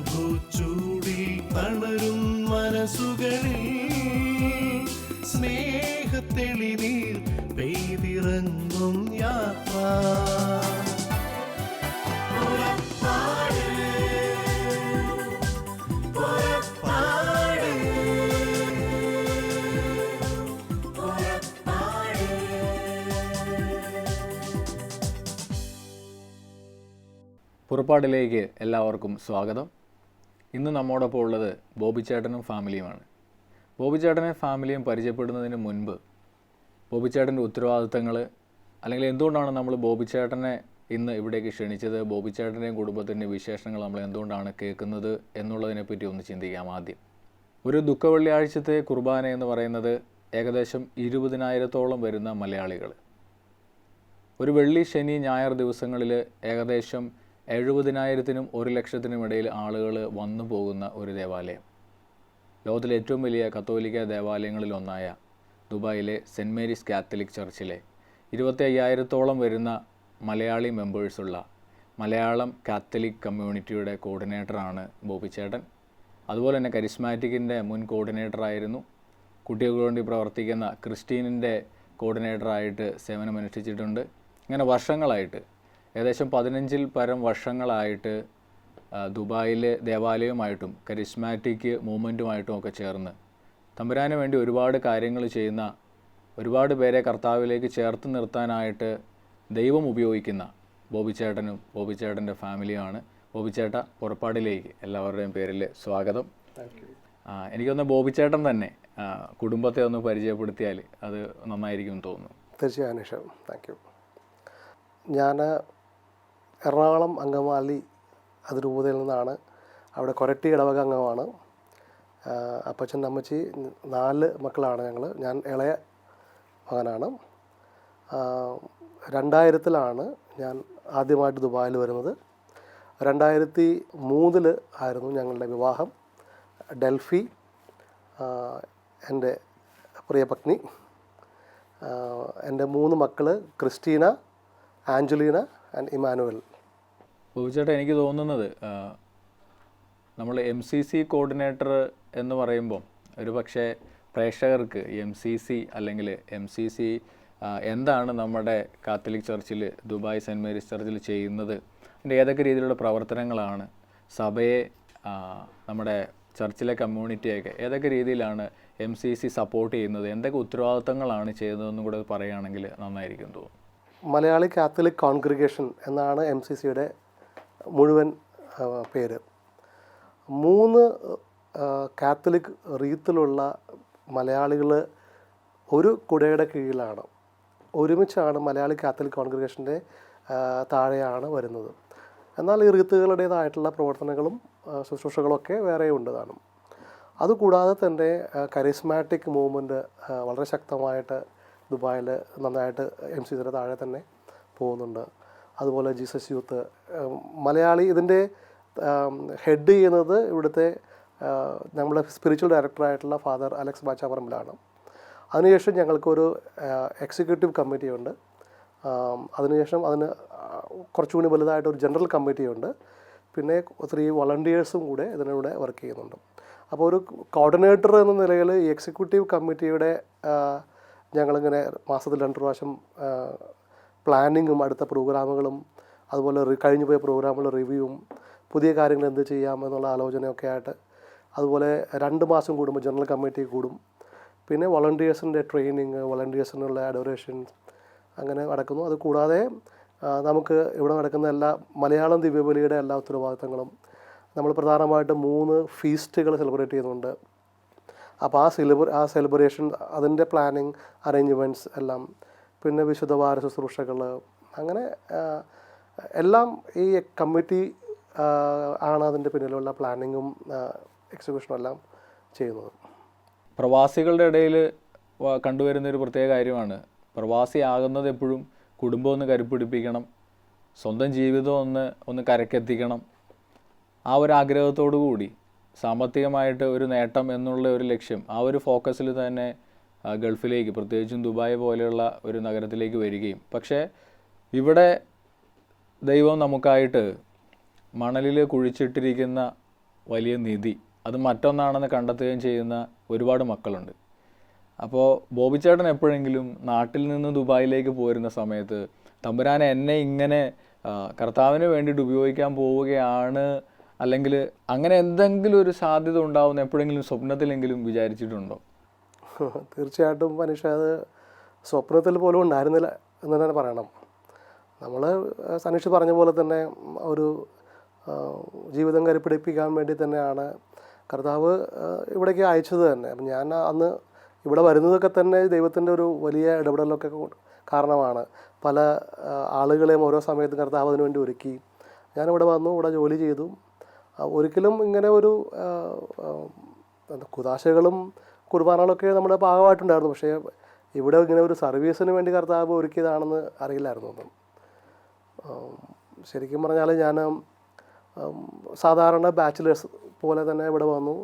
പ്രഭുചൂടി തളരും മനസ്സുകളിൽ സ്നേഹത്തെളിനീർ പെയ്തിറങ്ങും യാത്ര. പുറപ്പാടിലേക്ക് എല്ലാവർക്കും സ്വാഗതം. ഇന്ന് നമ്മോടൊപ്പം ഉള്ളത് ബോബിച്ചേട്ടനും ഫാമിലിയുമാണ്. ബോബിച്ചേട്ടനെ ഫാമിലിയും പരിചയപ്പെടുന്നതിന് മുൻപ് ബോബിച്ചേട്ടന്റെ ഉത്തരവാദിത്തങ്ങൾ അല്ലെങ്കിൽ എന്തുകൊണ്ടാണ് നമ്മൾ ബോബിച്ചേട്ടനെ ഇന്ന് ഇവിടേക്ക് ക്ഷണിച്ചത്? ബോബിച്ചേട്ടന്റെയും കുടുംബത്തിന്റെ വിശേഷങ്ങൾ നമ്മൾ എന്തുകൊണ്ടാണ് കേൾക്കുന്നത് എന്നുള്ളതിനെപ്പറ്റി ഒന്ന് ചിന്തിക്കാം ആദ്യം. ഒരു ദുഃഖ വെള്ളിയാഴ്ചത്തെ കുർബാന എന്ന് പറയുന്നത് ഏകദേശം ഇരുപതിനായിരത്തോളം വരുന്ന മലയാളികൾ ഒരു വെള്ളി ശനി ഞായർ ദിവസങ്ങളിൽ ഏകദേശം എഴുപതിനായിരത്തിനും ഒരു ലക്ഷത്തിനും ഇടയിൽ ആളുകൾ വന്നു പോകുന്ന ഒരു ദേവാലയം. ലോകത്തിലെ ഏറ്റവും വലിയ കത്തോലിക്ക ദേവാലയങ്ങളിലൊന്നായ ദുബായിലെ സെന്റ് മേരീസ് കാത്തലിക് ചർച്ചിലെ ഇരുപത്തി അയ്യായിരത്തോളം വരുന്ന മലയാളി മെമ്പേഴ്സുള്ള മലയാളം കാത്തലിക് കമ്മ്യൂണിറ്റിയുടെ കോർഡിനേറ്ററാണ് ബോബിച്ചേട്ടൻ അതുപോലെ തന്നെ കരിസ്മാറ്റിക്കിന്റെ മുൻ കോർഡിനേറ്ററായിരുന്നു. കുട്ടികൾക്ക് വേണ്ടി പ്രവർത്തിക്കുന്ന ക്രിസ്റ്റീനിന്റെ കോർഡിനേറ്ററായിട്ട് സേവനമനുഷ്ഠിച്ചിട്ടുണ്ട്. ഇങ്ങനെ വർഷങ്ങളായിട്ട് ഏകദേശം പതിനഞ്ചിൽ പരം വർഷങ്ങളായിട്ട് ദുബായിലെ ദേവാലയവുമായിട്ടും കരിസ്മാറ്റിക് മൂവ്മെന്റുമായിട്ടും ഒക്കെ ചേർന്ന് തമ്പുരാന് വേണ്ടി ഒരുപാട് കാര്യങ്ങൾ ചെയ്യുന്ന ഒരുപാട് പേരെ കർത്താവിലേക്ക് ചേർത്ത് നിർത്താനായിട്ട് ദൈവം ഉപയോഗിക്കുന്ന ബോബിച്ചേട്ടനും ബോബിച്ചേട്ടന്റെ ഫാമിലിയുമാണ്. ബോബിച്ചേട്ട പുറപ്പാടിലേക്ക് എല്ലാവരുടെയും പേരിൽ സ്വാഗതം. എനിക്കൊന്ന് ബോബിച്ചേട്ടൻ തന്നെ കുടുംബത്തെ ഒന്ന് പരിചയപ്പെടുത്തിയാൽ അത് നന്നായിരിക്കും തോന്നുന്നു. തീർച്ചയായും താങ്ക് യു ഞാൻ എറണാകുളം അങ്കമാലി അതിരൂപതയിൽ നിന്നാണ്. അവിടെ കൊരട്ടി ഇടവക അംഗമാണ്. അപ്പച്ചൻ അമ്മച്ചി നാല് മക്കളാണ് ഞങ്ങൾ ഞാൻ ഇളയ മകനാണ്. രണ്ടായിരത്തിലാണ് ഞാൻ ആദ്യമായിട്ട് ദുബായിൽ വരുന്നത്. രണ്ടായിരത്തി മൂന്നിൽ ആയിരുന്നു ഞങ്ങളുടെ വിവാഹം. ഡൽഫി എന്റെ പ്രിയ പത്നി എന്റെ മൂന്ന് മക്കൾ ക്രിസ്റ്റീന ആഞ്ചലീന ആൻഡ് ഇമാനുവൽ ബോബിച്ചേട്ടാ എനിക്ക് തോന്നുന്നത് നമ്മൾ എം സി സി കോർഡിനേറ്റർ എന്ന് പറയുമ്പോൾ ഒരു പക്ഷേ പ്രേക്ഷകർക്ക് എം സി സി അല്ലെങ്കിൽ എം സി സി എന്താണ് നമ്മുടെ കാത്തലിക് ചർച്ചിൽ ദുബായ് സെന്റ് മേരീസ് ചർച്ചിൽ ചെയ്യുന്നത്? അതിന്റെ ഏതൊക്കെ രീതിയിലുള്ള പ്രവർത്തനങ്ങളാണ്? സഭയെ നമ്മുടെ ചർച്ചിലെ കമ്മ്യൂണിറ്റിയൊക്കെ ഏതൊക്കെ രീതിയിലാണ് എം സി സി സപ്പോർട്ട് ചെയ്യുന്നത്? എന്തൊക്കെ ഉത്തരവാദിത്തങ്ങളാണ് ചെയ്യുന്നതെന്നും കൂടെ പറയുകയാണെങ്കിൽ നന്നായിരിക്കും തോന്നുന്നു. മലയാളി കാത്തലിക് കോൺഗ്രിഗേഷൻ എന്നാണ് എം സി സിയുടെ മുഴുവൻ പേര്. മൂന്ന് കാത്തലിക് റീത്തിലുള്ള മലയാളികൾ ഒരു കുടയുടെ കീഴിലാണ്. ഒരുമിച്ചാണ് മലയാളി കാത്തലിക് കോൺഗ്രിഗേഷന്റെ താഴെയാണ് വരുന്നത്. എന്നാൽ ഈ റീത്തുകളുടേതായിട്ടുള്ള പ്രവർത്തനങ്ങളും ശുശ്രൂഷകളൊക്കെ വേറെ ഉണ്ട് താനും. അതുകൂടാതെ തന്നെ കരിസ്മാറ്റിക് മൂവ്മെന്റ് വളരെ ശക്തമായിട്ട് ദുബായിൽ നന്നായിട്ട് എം സി സിയുടെ താഴെ തന്നെ പോകുന്നുണ്ട്. അതുപോലെ ജീസസ് യൂത്ത് മലയാളി ഇതിന്റെ ഹെഡ് ചെയ്യുന്നത് ഇവിടുത്തെ നമ്മുടെ സ്പിരിച്വൽ ഡയറക്ടറായിട്ടുള്ള ഫാദർ അലക്സ് ബാച്ചാപറമ്പിലാണ് അതിനുശേഷം ഞങ്ങൾക്കൊരു എക്സിക്യൂട്ടീവ് കമ്മിറ്റിയുണ്ട് അതിനുശേഷം അതിന് കുറച്ചുകൂടി വലുതായിട്ട് ഒരു ജനറൽ കമ്മിറ്റിയുണ്ട് പിന്നെ ഒത്തിരി വളണ്ടിയേഴ്സും കൂടെ ഇതിനൂടെ വർക്ക് ചെയ്യുന്നുണ്ട്. അപ്പോൾ ഒരു കോർഡിനേറ്റർ എന്ന നിലയിൽ ഈ എക്സിക്യൂട്ടീവ് കമ്മിറ്റിയുടെ ഞങ്ങളിങ്ങനെ മാസത്തിൽ രണ്ട് പ്രാവശ്യം പ്ലാനിങ്ങും അടുത്ത പ്രോഗ്രാമുകളും അതുപോലെ കഴിഞ്ഞു പോയ പ്രോഗ്രാമുകൾ റിവ്യൂവും പുതിയ കാര്യങ്ങൾ എന്ത് ചെയ്യാം എന്നുള്ള ആലോചനയൊക്കെ ആയിട്ട് അതുപോലെ രണ്ട് മാസം കൂടുമ്പോൾ ജനറൽ കമ്മിറ്റി കൂടും. പിന്നെ വളണ്ടിയേഴ്സിന്റെ ട്രെയിനിങ് വളണ്ടിയേഴ്സിനുള്ള അഡോറേഷൻ അങ്ങനെ നടക്കുന്നു. അത് കൂടാതെ നമുക്ക് ഇവിടെ നടക്കുന്ന എല്ലാ മലയാളം ദിവ്യബലിയുടെ എല്ലാ ഉത്തരവാദിത്തങ്ങളും നമ്മൾ പ്രധാനമായിട്ട് മൂന്ന് ഫീസ്റ്റുകൾ സെലിബ്രേറ്റ് ചെയ്യുന്നുണ്ട്. അപ്പോൾ ആ സെലിബ്ര ആ സെലിബ്രേഷൻ അതിന്റെ പ്ലാനിങ് അറേഞ്ച്മെന്റ്സ് എല്ലാം പിന്നെ വിശുദ്ധ വാര ശുശ്രൂഷകൾ അങ്ങനെ എല്ലാം ഈ കമ്മിറ്റി ആണ് അതിന്റെ പിന്നിലുള്ള പ്ലാനിങ്ങും എക്സിക്യൂഷനും എല്ലാം ചെയ്യുന്നത്. പ്രവാസികളുടെ ഇടയിൽ കണ്ടുവരുന്ന ഒരു പ്രത്യേക കാര്യമാണ്. പ്രവാസിയാകുന്നത് എപ്പോഴും കുടുംബം ഒന്ന് കരുപ്പിടിപ്പിക്കണം സ്വന്തം ജീവിതം ഒന്ന് ഒന്ന് കരക്കെത്തിക്കണം. ആ ഒരു ആഗ്രഹത്തോടു കൂടി സാമ്പത്തികമായിട്ട് ഒരു നേട്ടം എന്നുള്ള ഒരു ലക്ഷ്യം ആ ഒരു ഫോക്കസിൽ തന്നെ ഗൾഫിലേക്ക് പ്രത്യേകിച്ചും ദുബായ് പോലെയുള്ള ഒരു നഗരത്തിലേക്ക് വരികയും. പക്ഷേ ഇവിടെ ദൈവം നമുക്കായിട്ട് മണലിൽ കുഴിച്ചിട്ടിരിക്കുന്ന വലിയ നിധി അത് മറ്റൊന്നാണെന്ന് കണ്ടെത്തുകയും ചെയ്യുന്ന ഒരുപാട് മക്കളുണ്ട്. അപ്പോൾ ബോബിച്ചേട്ടൻ എപ്പോഴെങ്കിലും നാട്ടിൽ നിന്ന് ദുബായിലേക്ക് പോരുന്ന സമയത്ത് തമ്പുരാനെ എന്നെ ഇങ്ങനെ കർത്താവിന് വേണ്ടിയിട്ട് ഉപയോഗിക്കാൻ പോവുകയാണ് അല്ലെങ്കിൽ അങ്ങനെ എന്തെങ്കിലും ഒരു സാധ്യത ഉണ്ടാവുന്ന എപ്പോഴെങ്കിലും സ്വപ്നത്തിലെങ്കിലും വിചാരിച്ചിട്ടുണ്ടോ? തീർച്ചയായിട്ടും മനുഷ്യ അത് സ്വപ്നത്തിൽ പോലും ഉണ്ടായിരുന്നില്ല എന്ന് തന്നെ പറയണം. നമ്മൾ സനീഷ് പറഞ്ഞ പോലെ തന്നെ ഒരു ജീവിതം കരുപ്പിടിപ്പിക്കാൻ വേണ്ടി തന്നെയാണ് കർത്താവ് ഇവിടേക്ക് അയച്ചത് തന്നെ. അപ്പം ഞാൻ അന്ന് ഇവിടെ വരുന്നതൊക്കെ തന്നെ ദൈവത്തിന്റെ ഒരു വലിയ ഇടപെടലൊക്കെ കാരണമാണ്. പല ആളുകളെയും ഓരോ സമയത്തും കർത്താവ് അതിനു വേണ്ടി ഒരുക്കി. ഞാനിവിടെ വന്നു ഇവിടെ ജോലി ചെയ്തു. ഒരിക്കലും ഇങ്ങനെ ഒരു കുതാശകളും കുർബാനകളൊക്കെ നമ്മുടെ ഭാഗമായിട്ടുണ്ടായിരുന്നു. പക്ഷേ ഇവിടെ ഇങ്ങനെ ഒരു സർവീസിന് വേണ്ടി കർത്താവ് ഒരുക്കിയതാണെന്ന് അറിയില്ലായിരുന്നു ഒന്നും. ശരിക്കും പറഞ്ഞാൽ ഞാൻ സാധാരണ ബാച്ചിലേഴ്സ് പോലെ തന്നെ ഇവിടെ വന്നു.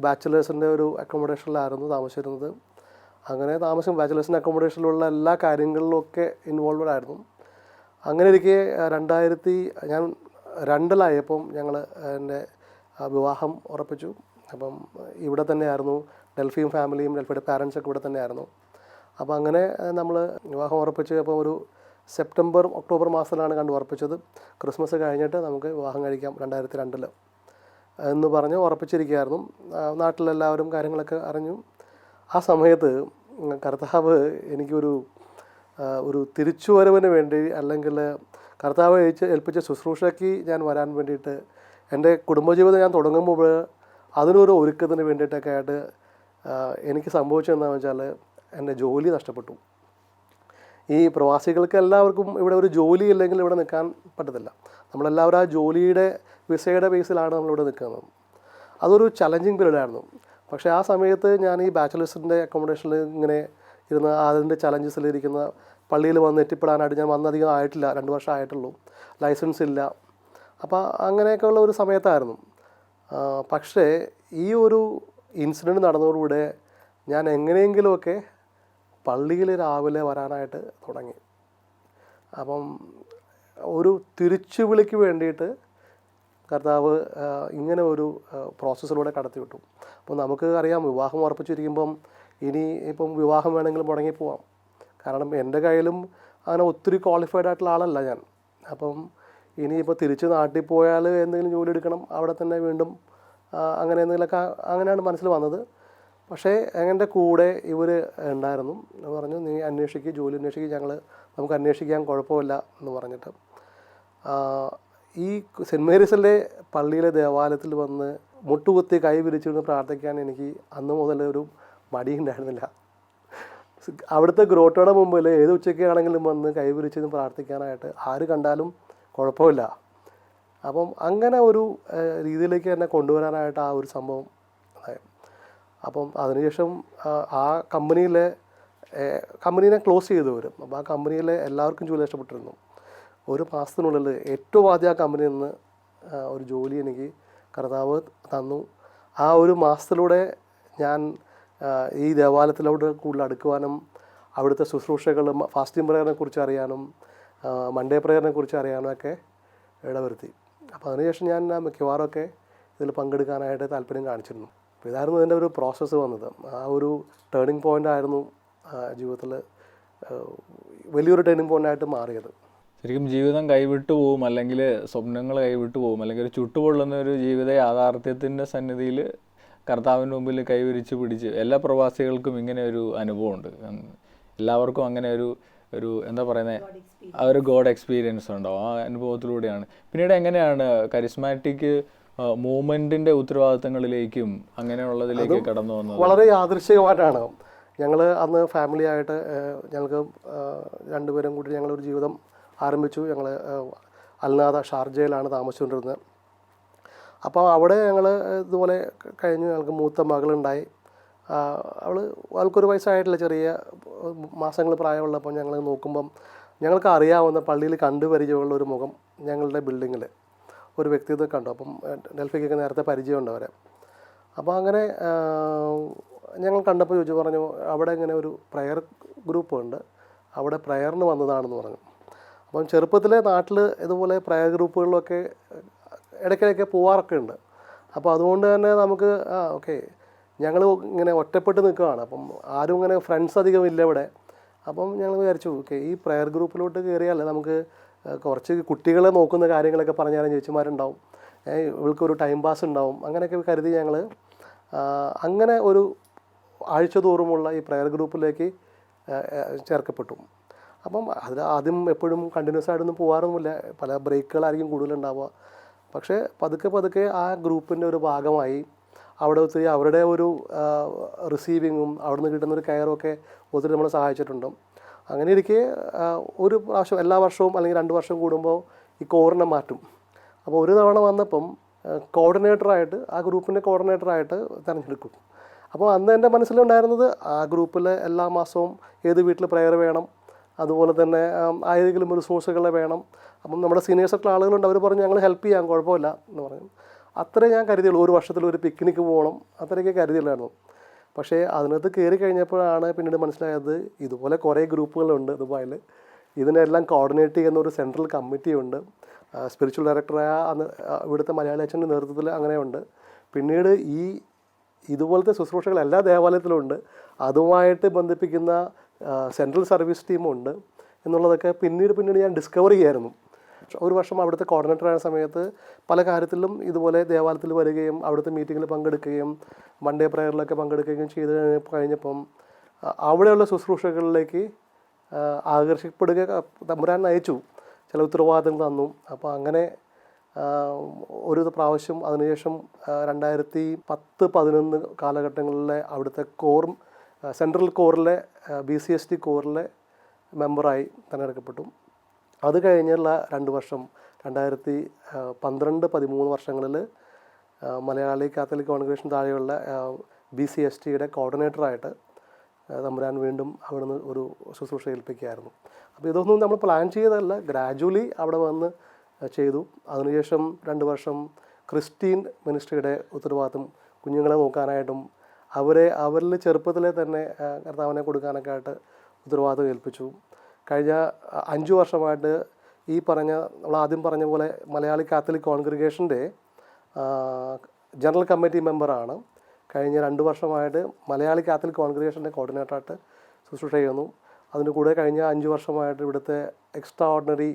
ബാച്ചിലേഴ്സിന്റെ ഒരു അക്കോമഡേഷനിലായിരുന്നു താമസിച്ചിരുന്നത്. അങ്ങനെ താമസം ബാച്ചിലേഴ്സിന്റെ അക്കോമഡേഷനിലുള്ള എല്ലാ കാര്യങ്ങളിലൊക്കെ ഇൻവോൾവഡ് ആയിരുന്നു അങ്ങനെ ഇരിക്കെ രണ്ടായിരത്തി ഞാൻ രണ്ടിലായപ്പം ഞങ്ങൾ എന്റെ വിവാഹം ഉറപ്പിച്ചു. അപ്പം ഇവിടെ തന്നെയായിരുന്നു. ഡൽഫിയും ഫാമിലിയും ഡൽഫിയുടെ പാരൻസൊക്കെ ഇവിടെ തന്നെയായിരുന്നു. അപ്പം അങ്ങനെ നമ്മൾ വിവാഹം ഉറപ്പിച്ച് അപ്പോൾ ഒരു സെപ്റ്റംബർ ഒക്ടോബർ മാസത്തിലാണ് കണ്ട് ഉറപ്പിച്ചത്. ക്രിസ്മസ് കഴിഞ്ഞിട്ട് നമുക്ക് വിവാഹം കഴിക്കാം രണ്ടായിരത്തി രണ്ടിൽ എന്ന് പറഞ്ഞ് ഉറപ്പിച്ചിരിക്കുകയായിരുന്നു. നാട്ടിലെല്ലാവരും കാര്യങ്ങളൊക്കെ അറിഞ്ഞു. ആ സമയത്ത് കർത്താവ് എനിക്കൊരു ഒരു തിരിച്ചുവരവിന് വേണ്ടി അല്ലെങ്കിൽ കർത്താവ് ഏൽപ്പിച്ച ഏൽപ്പിച്ച ശുശ്രൂഷയ്ക്ക് ഞാൻ വരാൻ വേണ്ടിയിട്ട് എന്റെ കുടുംബജീവിതം ഞാൻ തുടങ്ങുമ്പോൾ അതിനൊരു ഒരുക്കത്തിന് വേണ്ടിയിട്ടൊക്കെ ആയിട്ട് എനിക്ക് സംഭവിച്ചതെന്താണെന്ന് വെച്ചാൽ എന്റെ ജോലി നഷ്ടപ്പെട്ടു. ഈ പ്രവാസികൾക്ക് എല്ലാവർക്കും ഇവിടെ ഒരു ജോലി ഇല്ലെങ്കിൽ ഇവിടെ നിൽക്കാൻ പറ്റത്തില്ല. നമ്മളെല്ലാവരും ആ ജോലിയുടെ വിസയുടെ ബേസിലാണ് നമ്മളിവിടെ നിൽക്കുന്നത്. അതൊരു ചലഞ്ചിങ് പീരീഡായിരുന്നു പക്ഷേ ആ സമയത്ത് ഞാൻ ഈ ബാച്ചിലേഴ്സിന്റെ അക്കോമഡേഷനിൽ ഇങ്ങനെ ഇരുന്ന് അതിന്റെ ചലഞ്ചസിലിരിക്കുന്ന പള്ളിയിൽ വന്ന് എത്തിപ്പെടാനായിട്ട് ഞാൻ വന്നധികം ആയിട്ടില്ല രണ്ട് വർഷം ആയിട്ടുള്ളൂ. ലൈസൻസ് ഇല്ല. അപ്പോൾ അങ്ങനെയൊക്കെയുള്ള ഒരു സമയത്തായിരുന്നു. പക്ഷേ ഈ ഒരു ഇൻസിഡന്റ് നടന്നതോടുകൂടെ ഞാൻ എങ്ങനെയെങ്കിലുമൊക്കെ പള്ളിയിൽ രാവിലെ വരാനായിട്ട് തുടങ്ങി. അപ്പം ഒരു തിരിച്ചു തിരിച്ചുവിളിക്ക് വേണ്ടിയിട്ട് കർത്താവ് ഇങ്ങനെ ഒരു പ്രോസസ്സിലൂടെ കടത്തിവിട്ടു. അപ്പോൾ നമുക്ക് അറിയാം വിവാഹം ഉറപ്പിച്ചിരിക്കുമ്പം ഇനി ഇപ്പം വിവാഹം വേണമെങ്കിൽ മുടങ്ങി പോവാം. കാരണം എന്റെ കയ്യിലും അങ്ങനെ ഒത്തിരി ക്വാളിഫൈഡ് ആയിട്ടുള്ള ആളല്ല ഞാൻ. അപ്പം ഇനിയിപ്പോൾ തിരിച്ച് നാട്ടിൽ പോയാൽ എന്തെങ്കിലും ജോലി എടുക്കണം അവിടെ തന്നെ വീണ്ടും അങ്ങനെ എന്തെങ്കിലുമൊക്കെ അങ്ങനെയാണ് മനസ്സിൽ വന്നത്. പക്ഷേ എന്റെ കൂടെ ഇവർ ഉണ്ടായിരുന്നു പറഞ്ഞു നീ അന്വേഷിക്കുക ജോലി അന്വേഷിക്കുക ഞങ്ങൾ നമുക്ക് അന്വേഷിക്കാൻ കുഴപ്പമില്ല എന്ന് പറഞ്ഞിട്ട്. ഈ സെന്റ് മേരീസിലെ പള്ളിയിലെ ദേവാലയത്തിൽ വന്ന് മുട്ടുകുത്തി കൈ വിരിച്ചിരുന്ന് പ്രാർത്ഥിക്കാൻ എനിക്ക് അന്ന് മുതൽ ഒരു മടിയുണ്ടായിരുന്നില്ല. അവിടുത്തെ ഗ്രോട്ടോയുടെ മുമ്പിൽ ഏത് ഉച്ചയ്ക്കാണെങ്കിലും വന്ന് കൈ വിരിച്ചിരുന്ന് പ്രാർത്ഥിക്കാനായിട്ട് ആര് കണ്ടാലും കുഴപ്പമില്ല. അപ്പം അങ്ങനെ ഒരു രീതിയിലേക്ക് തന്നെ കൊണ്ടുവരാനായിട്ട് ആ ഒരു സംഭവം. അപ്പം അതിനുശേഷം ആ, കമ്പനിയിലെ കമ്പനീനെ ക്ലോസ് ചെയ്തു വരും അപ്പോൾ ആ കമ്പനിയിലെ എല്ലാവർക്കും ജോലി നഷ്ടപ്പെട്ടിരുന്നു. ഒരു മാസത്തിനുള്ളിൽ ഏറ്റവും ആദ്യം ആ കമ്പനിയിൽ നിന്ന് ഒരു ജോലി എനിക്ക് കർത്താവ് തന്നു. ആ ഒരു മാസത്തിലൂടെ ഞാൻ ഈ ദേവാലയത്തിലോട്ട് കൂടുതൽ അടുക്കുവാനും അവിടുത്തെ ശുശ്രൂഷകളും ഫാസ്റ്റിംഗ് പ്രയറിനെ കുറിച്ച് അറിയാനും മൺഡേ പ്രയറിനെ കുറിച്ച് അറിയാനും ഒക്കെ ഇടവരുത്തി. അപ്പോൾ അതിനുശേഷം ഞാൻ മിക്കവാറുമൊക്കെ ഇതിൽ പങ്കെടുക്കാനായിട്ട് താല്പര്യം കാണിച്ചിരുന്നു. അപ്പോൾ ഇതായിരുന്നു ഇതിന്റെ ഒരു പ്രോസസ്സ് വന്നത്. ആ ഒരു ടേണിംഗ് പോയിന്റ് ആയിരുന്നു ജീവിതത്തിൽ വലിയൊരു ടേണിംഗ് പോയിന്റായിട്ട് മാറിയത്. ശരിക്കും ജീവിതം കൈവിട്ടു പോവും അല്ലെങ്കിൽ സ്വപ്നങ്ങൾ കൈവിട്ടു പോവും അല്ലെങ്കിൽ ഒരു ചുട്ടുപൊള്ളുന്ന ഒരു ജീവിത യാഥാർത്ഥ്യത്തിന്റെ സന്നിധിയിൽ കർത്താവിന്റെ മുമ്പിൽ കൈവിരിച്ച് പിടിച്ച് എല്ലാ പ്രവാസികൾക്കും ഇങ്ങനെ ഒരു അനുഭവമുണ്ട്. എല്ലാവർക്കും അങ്ങനെ ഒരു ഒരു എന്താ പറയുന്നത് ആ ഒരു ഗോഡ് എക്സ്പീരിയൻസ് ഉണ്ടോ? ആ അനുഭവത്തിലൂടെയാണ്. പിന്നീട് എങ്ങനെയാണ് കരിസ്മാറ്റിക് മൂവ്മെന്റിന്റെ ഉത്തരവാദിത്തങ്ങളിലേക്കും അങ്ങനെയുള്ളതിലേക്ക് കടന്നു വന്നത്? വളരെ യാദൃശികമായിട്ടാണ് ഞങ്ങൾ അന്ന് ഫാമിലി ആയിട്ട് ഞങ്ങൾക്ക് രണ്ടുപേരും കൂടി ഞങ്ങളൊരു ജീവിതം ആരംഭിച്ചു. ഞങ്ങൾ അൽനാഥ ഷാർജയിലാണ് താമസിച്ചുകൊണ്ടിരുന്നത്. അപ്പോൾ അവിടെ ഞങ്ങൾ ഇതുപോലെ കഴിഞ്ഞു ഞങ്ങൾക്ക് മൂത്ത മകളുണ്ടായി. അവൾ അവൾക്കൊരു വയസ്സായിട്ടില്ല ചെറിയ മാസങ്ങൾ പ്രായമുള്ളപ്പോൾ ഞങ്ങൾ നോക്കുമ്പം ഞങ്ങൾക്ക് അറിയാവുന്ന പള്ളിയിൽ കണ്ടുപരിചയമുള്ള ഒരു മുഖം ഞങ്ങളുടെ ബിൽഡിങ്ങിൽ ഒരു വ്യക്തി ഇത് കണ്ടു. അപ്പം ഡൽഹിക്കൊക്കെ നേരത്തെ പരിചയമുണ്ട് അവരെ. അപ്പോൾ അങ്ങനെ ഞങ്ങൾ കണ്ടപ്പോൾ ചോദിച്ചു പറഞ്ഞു അവിടെ ഇങ്ങനെ ഒരു പ്രയർ ഗ്രൂപ്പ് ഉണ്ട് അവിടെ പ്രയറിന് വന്നതാണെന്ന് പറഞ്ഞു. അപ്പം ചെറുപ്പത്തിലെ നാട്ടിൽ ഇതുപോലെ പ്രയർ ഗ്രൂപ്പുകളിലൊക്കെ ഇടയ്ക്കിടയ്ക്ക് പോവാറൊക്കെ ഉണ്ട് അപ്പോൾ അതുകൊണ്ട് തന്നെ നമുക്ക് ആ ഓക്കെ ഞങ്ങൾ ഇങ്ങനെ ഒറ്റപ്പെട്ട് നിൽക്കുകയാണ്. അപ്പം ആരും ഇങ്ങനെ ഫ്രണ്ട്സ് അധികം ഇല്ല ഇവിടെ. അപ്പം ഞങ്ങൾ വിചാരിച്ചു ഓക്കെ ഈ പ്രയർ ഗ്രൂപ്പിലോട്ട് കയറിയാൽ നമുക്ക് കുറച്ച് കുട്ടികളെ നോക്കുന്ന കാര്യങ്ങളൊക്കെ പറഞ്ഞാലും ചേച്ചിമാരുണ്ടാവും. ഇവൾക്ക് ഒരു ടൈം പാസ് ഉണ്ടാവും. അങ്ങനെയൊക്കെ കരുതി ഞങ്ങൾ അങ്ങനെ ഒരു ആഴ്ച തോറുമുള്ള ഈ പ്രയർ ഗ്രൂപ്പിലേക്ക് ചേർക്കപ്പെട്ടു. അപ്പം അത് ആദ്യം എപ്പോഴും കണ്ടിന്യൂസ് ആയിട്ടൊന്നും പോകാറൊന്നുമില്ല പല ബ്രേക്കുകളായിരിക്കും കൂടുതലുണ്ടാവുക. പക്ഷേ പതുക്കെ പതുക്കെ ആ ഗ്രൂപ്പിന്റെ ഒരു ഭാഗമായി അവിടെ ഒത്തിരി അവരുടെ ഒരു റിസീവിങ്ങും അവിടെ നിന്ന് കിട്ടുന്ന ഒരു കെയറും ഒക്കെ ഒത്തിരി നമ്മളെ സഹായിച്ചിട്ടുണ്ട്. അങ്ങനെ ഇരിക്കെ ഒരു പ്രാവശ്യം എല്ലാ വർഷവും അല്ലെങ്കിൽ രണ്ട് വർഷം കൂടുമ്പോൾ ഈ കോറിനെ മാറ്റും. അപ്പോൾ ഒരു തവണ വന്നപ്പം കോർഡിനേറ്ററായിട്ട് ആ ഗ്രൂപ്പിന്റെ കോർഡിനേറ്ററായിട്ട് തിരഞ്ഞെടുക്കും. അപ്പോൾ അന്ന് എന്റെ മനസ്സിലുണ്ടായിരുന്നത് ആ ഗ്രൂപ്പിൽ എല്ലാ മാസവും ഏത് വീട്ടിൽ പ്രയർ വേണം അതുപോലെ തന്നെ ആം, ഒരു റിസോഴ്സുകൾ വേണം. അപ്പം നമ്മുടെ സീനിയേഴ്സൊക്കെ ആളുകളുണ്ട് അവർ പറഞ്ഞു ഞങ്ങൾ ഹെൽപ്പ് ചെയ്യാം കുഴപ്പമില്ല എന്ന് പറഞ്ഞു. അത്രേ ഞാൻ കരുതിയുള്ളൂ. ഒരു വർഷത്തിൽ ഒരു പിക്നിക്ക് പോകണം അത്രയൊക്കെ കരുതിയുള്ളായിരുന്നു. പക്ഷേ അതിനകത്ത് കയറി കഴിഞ്ഞപ്പോഴാണ് പിന്നീട് മനസ്സിലായത് ഇതുപോലെ കുറേ ഗ്രൂപ്പുകളുണ്ട് ദുബായിൽ. ഇതിനെല്ലാം കോർഡിനേറ്റ് ചെയ്യുന്ന ഒരു സെൻട്രൽ കമ്മിറ്റിയുണ്ട് സ്പിരിച്വൽ ഡയറക്ടറായ അന്ന് ഇവിടുത്തെ മലയാളി അച്ഛന്റെ നേതൃത്വത്തിൽ അങ്ങനെയുണ്ട്. പിന്നീട് ഈ ഇതുപോലത്തെ ശുശ്രൂഷകൾ എല്ലാ ദേവാലയത്തിലും ഉണ്ട്. അതുമായിട്ട് ബന്ധിപ്പിക്കുന്ന സെൻട്രൽ സർവീസ് ടീമുണ്ട് എന്നുള്ളതൊക്കെ പിന്നീട് പിന്നീട് ഞാൻ ഡിസ്കവർ ചെയ്യായിരുന്നു. ഒരു വർഷം അവിടുത്തെ കോർഡിനേറ്റർ ആയ സമയത്ത് പല കാര്യത്തിലും ഇതുപോലെ ദേവാലയത്തിൽ വരികയും അവിടുത്തെ മീറ്റിങ്ങിൽ പങ്കെടുക്കുകയും മൺഡേ പ്രയറിലൊക്കെ പങ്കെടുക്കുകയും ചെയ്ത് കഴിഞ്ഞ- കഴിഞ്ഞപ്പം അവിടെയുള്ള ശുശ്രൂഷകളിലേക്ക് ആകർഷിക്കപ്പെടുക തമ്പുരാൻ നയിച്ചു. ചില ഉത്തരവാദിത്തങ്ങൾ തന്നു. അപ്പോൾ അങ്ങനെ ഒരു പ്രാവശ്യം അതിനുശേഷം രണ്ടായിരത്തി പത്ത് പതിനൊന്ന് കാലഘട്ടങ്ങളിലെ അവിടുത്തെ കോർ സെൻട്രൽ കോറിലെ ബി സി എസ് ടി കോറിലെ മെമ്പറായി തിരഞ്ഞെടുക്കപ്പെട്ടു. അത് കഴിഞ്ഞുള്ള രണ്ട് വർഷം രണ്ടായിരത്തി പന്ത്രണ്ട് പതിമൂന്ന് വർഷങ്ങളിൽ മലയാളി കാത്തലിക് കോൺഗ്രേഷൻ താഴെയുള്ള ബി സി എസ് ടിയുടെ കോർഡിനേറ്ററായിട്ട് തമ്പുരാൻ വീണ്ടും അവിടുന്ന് ഒരു ശുശ്രൂഷ ഏൽപ്പിക്കുകയായിരുന്നു. അപ്പോൾ ഇതൊന്നും നമ്മൾ പ്ലാൻ ചെയ്തതല്ല. ഗ്രാജുവലി അവിടെ വന്ന് ചെയ്തു. അതിനുശേഷം രണ്ട് വർഷം ക്രിസ്റ്റീൻ മിനിസ്ട്രിയുടെ ഉത്തരവാദിത്വം കുഞ്ഞുങ്ങളെ നോക്കാനായിട്ടും അവരെ അവരിൽ ചെറുപ്പത്തിലെ തന്നെ കർത്താവിനെ കൊടുക്കാനൊക്കെ ആയിട്ട് ഉത്തരവാദിത്വം ഏൽപ്പിച്ചു. കഴിഞ്ഞ അഞ്ചു വർഷമായിട്ട് ഈ പറഞ്ഞ നമ്മൾ ആദ്യം പറഞ്ഞ പോലെ മലയാളി കാത്തലിക് കോൺഗ്രിഗേഷന്റെ ജനറൽ കമ്മിറ്റി മെമ്പറാണ്. കഴിഞ്ഞ രണ്ട് വർഷമായിട്ട് മലയാളി കാത്തലിക് കോൺഗ്രിഗേഷന്റെ കോർഡിനേറ്ററായിട്ട് ശുശ്രൂഷ ചെയ്യുന്നു. അതിന് കൂടെ കഴിഞ്ഞ അഞ്ച് വർഷമായിട്ട് ഇവിടുത്തെ extraordinary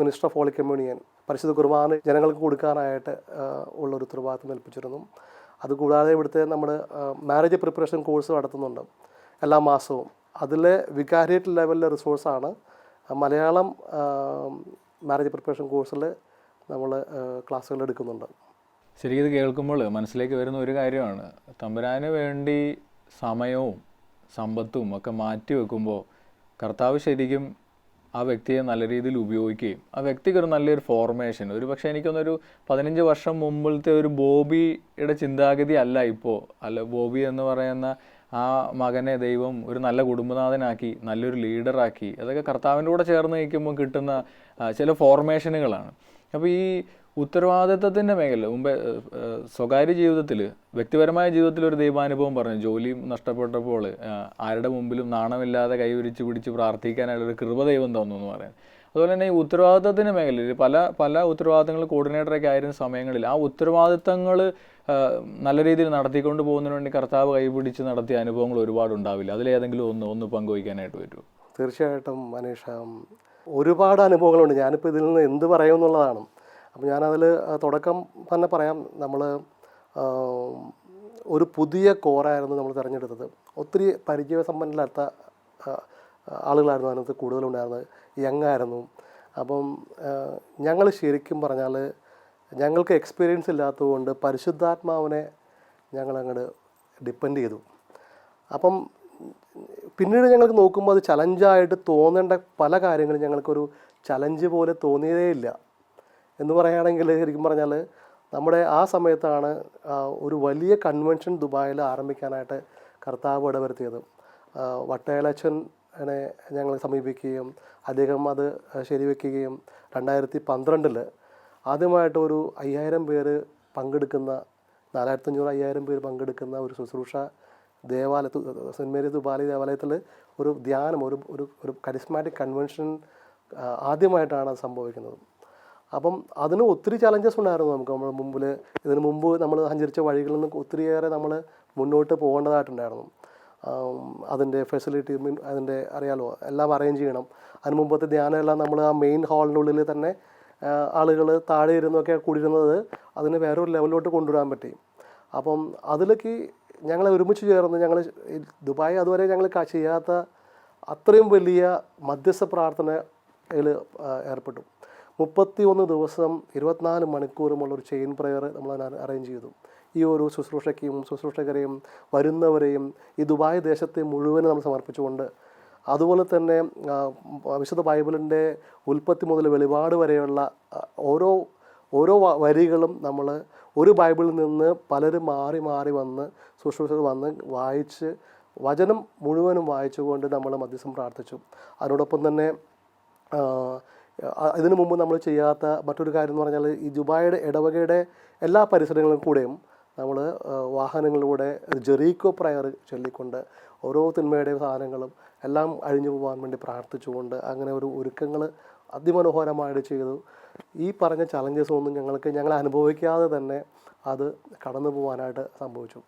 minister of holy communion പരിശുദ്ധ കുർബാന ജനങ്ങൾക്ക് കൊടുക്കാനായിട്ട് ഉള്ളൊരു ഉത്തരവാദിത്വം ഏൽപ്പിച്ചിരുന്നു. അതുകൂടാതെ ഇവിടുത്തെ നമ്മൾ മാരേജ് പ്രിപ്പറേഷൻ കോഴ്സ് നടത്തുന്നുണ്ട്. എല്ലാ മാസവും. അതിലെ വികാരിയേറ്റ് ലെവലിലെ റിസോഴ്സാണ് മലയാളം മാരേജ് പ്രിപ്പറേഷൻ കോഴ്സിൽ നമ്മൾ ക്ലാസ്സുകൾ എടുക്കുന്നുണ്ട്. ശരിക്കും ഇത് കേൾക്കുമ്പോൾ മനസ്സിലേക്ക് വരുന്ന ഒരു കാര്യമാണ്. തമ്പുരാന് വേണ്ടി സമയവും സമ്പത്തും ഒക്കെ മാറ്റി വെക്കുമ്പോൾ കർത്താവ് ശരിക്കും ആ വ്യക്തിയെ നല്ല രീതിയിൽ ഉപയോഗിക്കുകയും ആ വ്യക്തിക്ക് ഒരു നല്ലൊരു ഫോർമേഷൻ ഒരു പക്ഷേ എനിക്കൊന്നൊരു പതിനഞ്ച് വർഷം മുമ്പിലത്തെ ഒരു ബോബിയുടെ ചിന്താഗതി അല്ല ഇപ്പോൾ അല്ല ബോബി എന്ന് പറയുന്ന ആ മകനെ ദൈവം ഒരു നല്ല കുടുംബനാഥനാക്കി നല്ലൊരു ലീഡറാക്കി അതൊക്കെ കർത്താവിന്റെ കൂടെ ചേർന്ന് നിൽക്കുമ്പോൾ കിട്ടുന്ന ചില ഫോർമേഷനുകളാണ് അപ്പോൾ ഈ ഉത്തരവാദിത്തത്തിന്റെ മേഖല മുമ്പേ സ്വകാര്യ ജീവിതത്തിൽ വ്യക്തിപരമായ ജീവിതത്തിൽ ഒരു ദൈവാനുഭവം പറഞ്ഞു ജോലി നഷ്ടപ്പെട്ടപ്പോൾ ആരുടെ മുമ്പിലും നാണമില്ലാതെ കൈവിരിച്ച് പിടിച്ച് പ്രാർത്ഥിക്കാനായുള്ള ഒരു കൃപ ദൈവം തന്നു എന്ന് പറയാൻ. അതുപോലെ തന്നെ ഈ ഉത്തരവാദിത്തത്തിന്റെ മേഖലയിൽ പല പല ഉത്തരവാദിത്തങ്ങൾ കോർഡിനേറ്ററൊക്കെ ആയിരുന്ന സമയങ്ങളിൽ ആ ഉത്തരവാദിത്തങ്ങൾ നല്ല രീതിയിൽ നടത്തിക്കൊണ്ട് പോകുന്നതിന് വേണ്ടി കർത്താവ് കൈപിടിച്ച് നടത്തിയ അനുഭവങ്ങൾ ഒരുപാട് ഉണ്ടാവില്ല. അതിലേതെങ്കിലും ഒന്ന് ഒന്ന് പങ്കുവയ്ക്കാനായിട്ട് പറ്റുമോ? തീർച്ചയായിട്ടും മനീഷ ഒരുപാട് അനുഭവങ്ങളുണ്ട്. ഞാനിപ്പോൾ ഇതിൽ നിന്ന് എന്ത് പറയും അപ്പോൾ ഞാനതിൽ തുടക്കം തന്നെ പറയാം. നമ്മൾ ഒരു പുതിയ കോറായിരുന്നു നമ്മൾ തിരഞ്ഞെടുത്തത്. ഒത്തിരി പരിചയസമ്പന്നരല്ലാത്ത ആ, ആളുകളായിരുന്നു അതിനകത്ത് കൂടുതലുണ്ടായിരുന്നത്. യങ് ആയിരുന്നു. അപ്പം ഞങ്ങൾ ശരിക്കും പറഞ്ഞാൽ ഞങ്ങൾക്ക് എക്സ്പീരിയൻസ് ഇല്ലാത്തതുകൊണ്ട് പരിശുദ്ധാത്മാവിനെ ഞങ്ങൾ അങ്ങോട്ട് ഡിപ്പെൻഡ് ചെയ്തു. അപ്പം പിന്നീട് ഞങ്ങൾക്ക് നോക്കുമ്പോൾ അത് ചലഞ്ചായിട്ട് തോന്നേണ്ട പല കാര്യങ്ങളും ഞങ്ങൾക്കൊരു ചലഞ്ച് പോലെ തോന്നിയതേ ഇല്ല എന്ന് പറയുകയാണെങ്കിൽ ശരിക്കും പറഞ്ഞാൽ നമ്മുടെ ആ സമയത്താണ് ഒരു വലിയ കൺവെൻഷൻ ദുബായിൽ ആരംഭിക്കാനായിട്ട് കർത്താവ് ഇടവരുത്തിയത്. വട്ടയലച്ചനെ ഞങ്ങൾ സമീപിക്കുകയും അദ്ദേഹം അത് ശരിവെക്കുകയും രണ്ടായിരത്തി പന്ത്രണ്ടിൽ ആദ്യമായിട്ട് ഒരു അയ്യായിരം പേര് പങ്കെടുക്കുന്ന നാലായിരത്തഞ്ഞൂറ് അയ്യായിരം പേര് പങ്കെടുക്കുന്ന ഒരു ശുശ്രൂഷ ദേവാലയത്ത് സെന്റ് മേരി ദുബാലി ദേവാലയത്തിൽ ഒരു ധ്യാനം ഒരു ഒരു കരിസ്മാറ്റിക് കൺവെൻഷൻ ആദ്യമായിട്ടാണ് സംഭവിക്കുന്നത്. അപ്പം അതിന് ഒത്തിരി ചലഞ്ചസ് ഉണ്ടായിരുന്നു നമുക്ക് നമ്മൾ മുമ്പിൽ. ഇതിന് മുമ്പ് നമ്മൾ സഞ്ചരിച്ച വഴികളിൽ നിന്ന് ഒത്തിരിയേറെ നമ്മൾ മുന്നോട്ട് പോകേണ്ടതായിട്ടുണ്ടായിരുന്നു. അതിന്റെ ഫെസിലിറ്റി മീൻ അതിന്റെ അറിയാലോ എല്ലാം അറേഞ്ച് ചെയ്യണം. അതിന് മുമ്പത്തെ ധ്യാനമെല്ലാം നമ്മൾ ആ മെയിൻ ഹാളിന്റെ ഉള്ളിൽ തന്നെ ആളുകൾ താഴെ ഇരുന്നൊക്കെ കൂടിയിരുന്നത് അതിന് വേറൊരു ലെവലിലോട്ട് കൊണ്ടുവരാൻ പറ്റി. അപ്പം അതിലേക്ക് ഞങ്ങളെ ഒരുമിച്ച് ചേർന്ന് ഞങ്ങൾ ദുബായ് അതുവരെ ഞങ്ങൾ ചെയ്യാത്ത അത്രയും വലിയ മധ്യസ്ഥ പ്രാർത്ഥനയിൽ ഏർപ്പെട്ടു. മുപ്പത്തി ഒന്ന് ദിവസം ഇരുപത്തിനാല് മണിക്കൂറുമുള്ള ഒരു ചെയിൻ പ്രയർ നമ്മൾ അറേഞ്ച് ചെയ്തു. ഈ ഒരു ശുശ്രൂഷയ്ക്കും ശുശ്രൂഷകരെയും വരുന്നവരെയും ഈ ദുബായ് ദേശത്തെ മുഴുവനും നമ്മൾ സമർപ്പിച്ചുകൊണ്ട് അതുപോലെ തന്നെ വിശുദ്ധ ബൈബിളിന്റെ ഉൽപ്പത്തി മുതൽ വെളിപാട് വരെയുള്ള ഓരോ ഓരോ വരികളും നമ്മൾ ഒരു ബൈബിളിൽ നിന്ന് പലരും മാറി മാറി വന്ന് ശുശ്രൂഷകൾ വന്ന് വായിച്ച് വചനം മുഴുവനും വായിച്ചുകൊണ്ട് നമ്മൾ മധ്യസ്ഥം പ്രാർത്ഥിച്ചു. അതിനോടൊപ്പം തന്നെ ഇതിനു മുമ്പ് നമ്മൾ ചെയ്യാത്ത മറ്റൊരു കാര്യം എന്ന് പറഞ്ഞാൽ ഈ ദുബായിയുടെ ഇടവകയുടെ എല്ലാ പരിസരങ്ങളും കൂടെയും നമ്മൾ വാഹനങ്ങളിലൂടെ ജെറീക്കോ പ്രയർ ചൊല്ലിക്കൊണ്ട് ഓരോ തിന്മയുടെയും സാധനങ്ങളും എല്ലാം അഴിഞ്ഞു പോകാൻ വേണ്ടി പ്രാർത്ഥിച്ചുകൊണ്ട് അങ്ങനെ ഒരു ഒരുക്കങ്ങൾ അതിമനോഹരമായിട്ട് ചെയ്തു. ഈ പറഞ്ഞ ചലഞ്ചസ് ഒന്നും ഞങ്ങൾക്ക് ഞങ്ങൾ അനുഭവിക്കാതെ തന്നെ അത് കടന്നു പോകാനായിട്ട് സംഭവിച്ചു.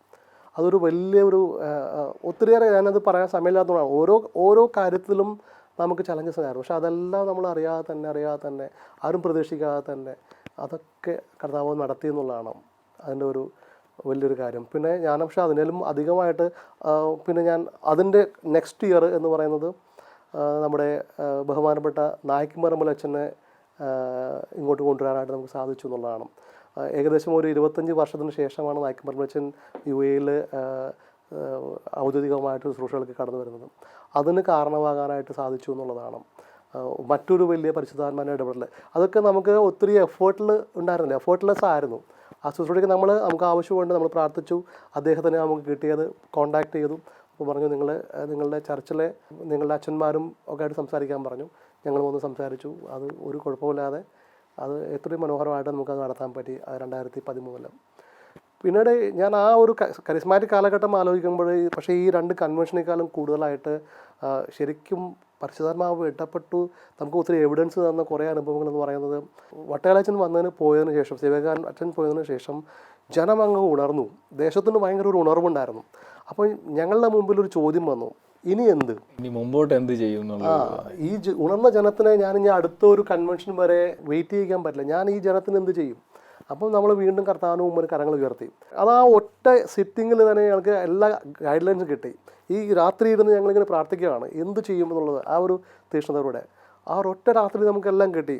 അതൊരു വലിയൊരു ഒത്തിരിയേറെ ഞാനത് പറയാൻ സമയമില്ലാത്തതുകൊണ്ടാണ്. ഓരോ ഓരോ കാര്യത്തിലും നമുക്ക് ചലഞ്ചസ് ആയിരുന്നു പക്ഷെ അതെല്ലാം നമ്മൾ അറിയാതെ തന്നെ അറിയാതെ തന്നെ ആരും പ്രതീക്ഷിക്കാതെ തന്നെ അതൊക്കെ കർത്താവ് നടത്തി എന്നുള്ളതാണ് അതിന്റെ ഒരു വലിയൊരു കാര്യം. പിന്നെ ഞാൻ പക്ഷെ അതിനേലും അധികമായിട്ട് പിന്നെ ഞാൻ അതിന്റെ നെക്സ്റ്റ് ഇയർ എന്ന് പറയുന്നത് നമ്മുടെ ബഹുമാനപ്പെട്ട നായ്ക്കുമറമ്പൽ അച്ഛനെ ഇങ്ങോട്ട് കൊണ്ടുവരാനായിട്ട് നമുക്ക് സാധിച്ചു എന്നുള്ളതാണ്. ഏകദേശം ഒരു ഇരുപത്തഞ്ച് വർഷത്തിന് ശേഷമാണ് നായ്ക്കുമറമ്പൽ അച്ഛൻ യു എയിൽ ഔദ്യോഗികമായിട്ട് ശുശ്രൂഷകൾക്ക് കടന്നു വരുന്നത്. അതിന് കാരണമാകാനായിട്ട് സാധിച്ചു എന്നുള്ളതാണ്. മറ്റൊരു വലിയ പരിശുദ്ധാത്മാന്റെ ഇടപെടൽ അതൊക്കെ നമുക്ക് ഒത്തിരി എഫേർട്ടിൽ ഉണ്ടായിരുന്നില്ല. എഫേർട്ട്ലെസ് ആയിരുന്നു. ആ ശുശ്രൂഷയ്ക്ക് നമ്മൾ നമുക്ക് ആവശ്യമുണ്ട് നമ്മൾ പ്രാർത്ഥിച്ചു. അദ്ദേഹത്തിന് നമുക്ക് കിട്ടിയത് കോണ്ടാക്ട് ചെയ്തു. അപ്പോൾ പറഞ്ഞു നിങ്ങൾ നിങ്ങളുടെ ചർച്ചിലെ നിങ്ങളുടെ അച്ഛന്മാരും ഒക്കെ ആയിട്ട് സംസാരിക്കാൻ പറഞ്ഞു. ഞങ്ങൾ വന്ന് സംസാരിച്ചു. അത് ഒരു കുഴപ്പമില്ലാതെ അത് എത്രയും മനോഹരമായിട്ട് നമുക്കത് നടത്താൻ പറ്റി. രണ്ടായിരത്തി പതിമൂന്നിൽ. പിന്നീട് ഞാൻ ആ ഒരു കരിസ്മാറ്റിക് കാലഘട്ടം ആലോചിക്കുമ്പോൾ പക്ഷേ ഈ രണ്ട് കൺവെൻഷനേക്കാളും കൂടുതലായിട്ട് ശരിക്കും പരിശുദ്ധാത്മാവ് ഇടപെട്ടു. നമുക്ക് ഒത്തിരി എവിഡൻസ് തന്ന കുറേ അനുഭവങ്ങൾ എന്ന് പറയുന്നത് വട്ടയാളച്ചൻ വന്നതിന് പോയതിന് ശേഷം ശിവകാരൻ അച്ഛൻ പോയതിന് ശേഷം ജനം അങ്ങ് ഉണർന്നു. ദേശത്തിന് ഭയങ്കര ഒരു ഉണർവുണ്ടായിരുന്നു. അപ്പോൾ ഞങ്ങളുടെ മുമ്പിൽ ഒരു ചോദ്യം വന്നു. ഇനി എന്ത്? ഇനി മുമ്പോട്ട് എന്ത് ചെയ്യും ആ ഈ ഉണർന്ന ജനത്തിനെ ഞാൻ ഇനി അടുത്ത ഒരു കൺവെൻഷൻ വരെ വെയിറ്റ് ചെയ്യിക്കാൻ പറ്റില്ല. ഞാൻ ഈ ജനത്തിന് എന്ത് ചെയ്യും? അപ്പം നമ്മൾ വീണ്ടും കർത്താവിന് മുമ്പിൽ കരങ്ങൾ ഉയർത്തി. അത് ആ ഒറ്റ സിറ്റിങ്ങിൽ തന്നെ ഞങ്ങൾക്ക് എല്ലാ ഗൈഡ് ലൈൻസും കിട്ടി. ഈ രാത്രി ഇരുന്ന് ഞങ്ങളിങ്ങനെ പ്രാർത്ഥിക്കുകയാണ്. എന്ത് ചെയ്യും എന്നുള്ളത് ആ ഒരു തീക്ഷ്ണതയോടെ ആ ഒരൊറ്റ രാത്രി നമുക്കെല്ലാം കിട്ടി.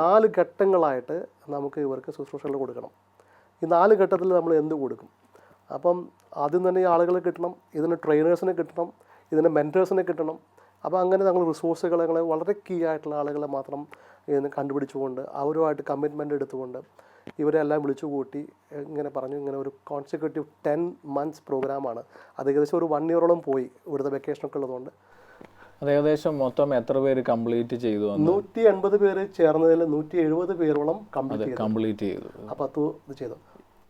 നാല് ഘട്ടങ്ങളായിട്ട് നമുക്ക് ഇവർക്ക് ശുശ്രൂഷകൾ കൊടുക്കണം. ഈ നാല് ഘട്ടത്തിൽ നമ്മൾ എന്ത് കൊടുക്കും? അപ്പം ആദ്യം തന്നെ ഈ ആളുകളെ കിട്ടണം. ഇതിന് ട്രെയിനേഴ്സിനെ കിട്ടണം. ഇതിന് മെന്റേഴ്സിനെ കിട്ടണം. അപ്പോൾ അങ്ങനെ ഞങ്ങൾ റിസോഴ്സുകളെ വളരെ കീ ആയിട്ടുള്ള ആളുകളെ മാത്രം കണ്ടുപിടിച്ചുകൊണ്ട് അവരുമായിട്ട് കമ്മിറ്റ്മെന്റ് എടുത്തുകൊണ്ട് ഇവരെ എല്ലാം വിളിച്ചു കൂട്ടി ഇങ്ങനെ പറഞ്ഞു ഇങ്ങനെ ഒരു കോൺസിക്യൂട്ടീവ് ടെൻ മന്ത്സ് പ്രോഗ്രാമാണ് അത് ഏകദേശം ഒരു വൺ ഇയറോളം പോയി ഇവിടുത്തെ വെക്കേഷനൊക്കെ ഉള്ളതുകൊണ്ട്. അത് ഏകദേശം മൊത്തം എത്ര പേര് കംപ്ലീറ്റ് ചെയ്തു നൂറ്റി എൺപത് പേര് ചേർന്നതിൽ നൂറ്റി എഴുപത് പേരോളം കംപ്ലീറ്റ് ചെയ്തു. കംപ്ലീറ്റ് അത് ഇത് ചെയ്തു.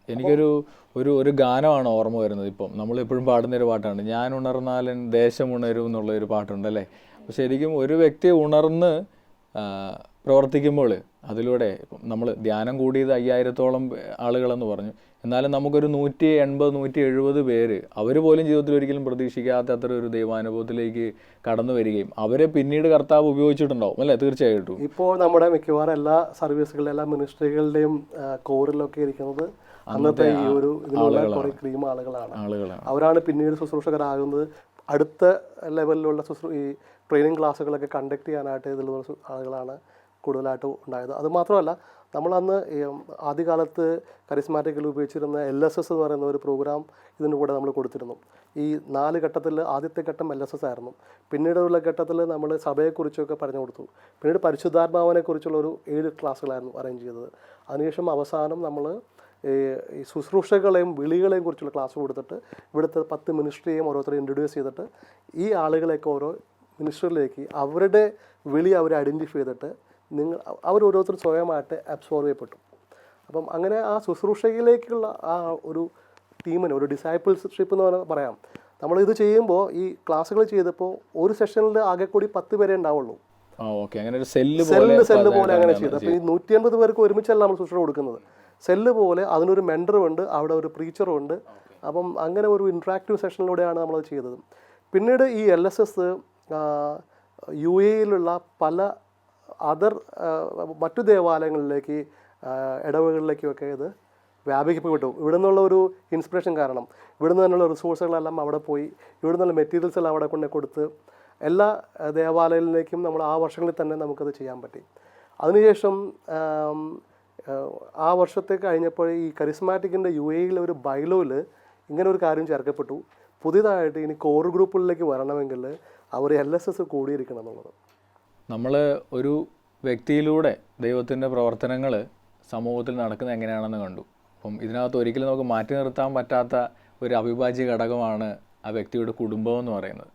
എനിക്കൊരു ഒരു ഒരു ഗാനമാണ് ഓർമ്മ വരുന്നത് ഇപ്പം. നമ്മൾ എപ്പോഴും പാടുന്ന ഒരു പാട്ടാണ്. ഞാൻ ഉണർന്നാലും ദേശം ഉണരും എന്നുള്ള ഒരു പാട്ടുണ്ടല്ലേ ശരിക്കും ഒരു വ്യക്തി ഉണർന്ന് പ്രവർത്തിക്കുമ്പോൾ അതിലൂടെ നമ്മൾ ധ്യാനം കൂടിയത് അയ്യായിരത്തോളം ആളുകളെന്ന് പറഞ്ഞു. എന്നാലും നമുക്കൊരു നൂറ്റി എൺപത് നൂറ്റി എഴുപത് പേര് അവർ പോലും ജീവിതത്തിൽ ഒരിക്കലും പ്രതീക്ഷിക്കാത്ത അത്ര ഒരു ദൈവാനുഭവത്തിലേക്ക് കടന്നു വരികയും അവരെ പിന്നീട് കർത്താവ് ഉപയോഗിച്ചിട്ടുണ്ടാവും അല്ലേ? തീർച്ചയായിട്ടും. ഇപ്പോൾ നമ്മുടെ മിക്കവാറും എല്ലാ സർവീസുകളിലും എല്ലാ മിനിസ്ട്രികളുടെയും കോറിലൊക്കെ ഇരിക്കുന്നത് അന്നത്തെ ഈ ഒരു ഇതിനുള്ള കുറേ ക്രീം ആളുകളാണ്. ആളുകളാണ്. അവരാണ് പിന്നീട് ശുശ്രൂഷകരാകുന്നത്. അടുത്ത ലെവലിലുള്ള ശുശ്രൂ ഈ ട്രെയിനിങ് ക്ലാസ്സുകളൊക്കെ കണ്ടക്ട് ചെയ്യാനായിട്ട് ഇതിലുള്ള ആളുകളാണ് കൂടുതലായിട്ട് ഉണ്ടായത്. അതുമാത്രമല്ല നമ്മളന്ന് ആദ്യകാലത്ത് കരിസ്മാറ്റിക്കിൽ ഉപയോഗിച്ചിരുന്ന എൽ എസ് എസ് എന്ന് പറയുന്ന ഒരു പ്രോഗ്രാം ഇതിന്റെ കൂടെ നമ്മൾ കൊടുത്തിരുന്നു. ഈ നാല് ഘട്ടത്തിൽ ആദ്യത്തെ ഘട്ടം എൽ എസ് എസ് ആയിരുന്നു. പിന്നീടുള്ള ഘട്ടത്തിൽ നമ്മൾ സഭയെക്കുറിച്ചൊക്കെ പറഞ്ഞു കൊടുത്തു. പിന്നീട് പരിശുദ്ധാത്മാവനെക്കുറിച്ചുള്ള ഒരു ഏഴ് ക്ലാസ്സുകളായിരുന്നു അറേഞ്ച് ചെയ്തത്. അതിനുശേഷം അവസാനം നമ്മൾ ഈ ഈ ശുശ്രൂഷകളെയും വിളികളെയും കുറിച്ചുള്ള ക്ലാസ് കൊടുത്തിട്ട് ഇവിടുത്തെ പത്ത് മിനിസ്ട്രിയെയും ഓരോരുത്തരെയും ഇൻട്രൊഡ്യൂസ് ചെയ്തിട്ട് ഈ ആളുകളെയൊക്കെ ഓരോ മിനിസ്റ്ററിലേക്ക് അവരുടെ വിളി അവർ ഐഡന്റിഫൈ ചെയ്തിട്ട് നിങ്ങൾ അവർ ഓരോരുത്തർ സ്വയമായിട്ട് അബ്സോർവ് ചെയ്യപ്പെട്ടു. അപ്പം അങ്ങനെ ആ ശുശ്രൂഷയിലേക്കുള്ള ആ ഒരു ടീമിന് ഒരു ഡിസൈപ്പിൾഷിപ്പ് എന്ന് പറഞ്ഞാൽ പറയാം. നമ്മൾ ഇത് ചെയ്യുമ്പോൾ ഈ ക്ലാസ്സുകൾ ചെയ്തപ്പോൾ ഒരു സെഷനിൽ ആകെ കൂടി പത്ത് പേരെ ഉണ്ടാവുള്ളൂ. സെല്ല് സെല്ല് പോലെ അങ്ങനെ ചെയ്തു. അപ്പോൾ ഈ നൂറ്റി അൻപത് പേർക്ക് ഒരുമിച്ചല്ല നമ്മൾ ശുശ്രൂഷ കൊടുക്കുന്നത്. സെല്ല് പോലെ അതിനൊരു മെന്ററും ഉണ്ട് അവിടെ ഒരു പ്രീച്ചറും ഉണ്ട്. അപ്പം അങ്ങനെ ഒരു ഇൻട്രാക്റ്റീവ് സെഷനിലൂടെയാണ് നമ്മളത് ചെയ്തത്. പിന്നീട് ഈ എൽ എസ് എസ് യു എയിലുള്ള പല അതർ മറ്റു ദേവാലയങ്ങളിലേക്ക് ഇടവകളിലേക്കുമൊക്കെ ഇത് വ്യാപിക്കപ്പെട്ടു. ഇവിടെ നിന്നുള്ള ഒരു ഇൻസ്പിറേഷൻ കാരണം ഇവിടെ നിന്ന് തന്നെയുള്ള റിസോഴ്സുകളെല്ലാം അവിടെ പോയി ഇവിടെ നിന്നുള്ള മെറ്റീരിയൽസ് എല്ലാം അവിടെ കൊണ്ട് കൊടുത്ത് എല്ലാ ദേവാലയങ്ങളിലേക്കും നമ്മൾ ആ വർഷങ്ങളിൽ തന്നെ നമുക്കത് ചെയ്യാൻ പറ്റി. അതിനുശേഷം ആ വർഷത്തെ കഴിഞ്ഞപ്പോൾ ഈ കരിസ്മാറ്റിക്കിന്റെ യു എയിലെ ഒരു ബൈലോയിൽ ഇങ്ങനെ ഒരു കാര്യം ചേർക്കപ്പെട്ടു. പുതിയതായിട്ട് ഇനി കോർ ഗ്രൂപ്പുകളിലേക്ക് വരണമെങ്കിൽ അവർ എൽ എസ് എസ് കൂടിയിരിക്കണം എന്നുള്ളത്. നമ്മൾ ഒരു വ്യക്തിയിലൂടെ ദൈവത്തിന്റെ പ്രവർത്തനങ്ങൾ സമൂഹത്തിൽ നടക്കുന്നത് എങ്ങനെയാണെന്ന് കണ്ടു. അപ്പം ഇതിനകത്ത് ഒരിക്കലും നമുക്ക് മാറ്റി നിർത്താൻ പറ്റാത്ത ഒരു അവിഭാജ്യ ഘടകമാണ് ആ വ്യക്തിയുടെ കുടുംബം എന്ന് പറയുന്നത്.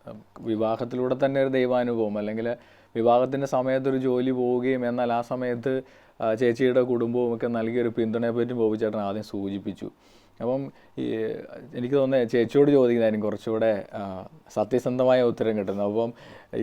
വിവാഹത്തിലൂടെ തന്നെ ഒരു ദൈവാനുഭവം അല്ലെങ്കിൽ വിവാഹത്തിന്റെ സമയത്ത് ഒരു ജോലി പോവുകയും എന്നാൽ ആ സമയത്ത് ചേച്ചിയുടെ കുടുംബവും ഒക്കെ നൽകിയ ഒരു പിന്തുണയെ പറ്റി ബോബി ചേട്ടൻ ആദ്യം സൂചിപ്പിച്ചു. അപ്പം ഈ എനിക്ക് തോന്നുന്നത് ചേച്ചിയോട് ചോദിക്കുന്നതായിരിക്കും കുറച്ചുകൂടെ സത്യസന്ധമായ ഉത്തരം കിട്ടുന്നത്. അപ്പം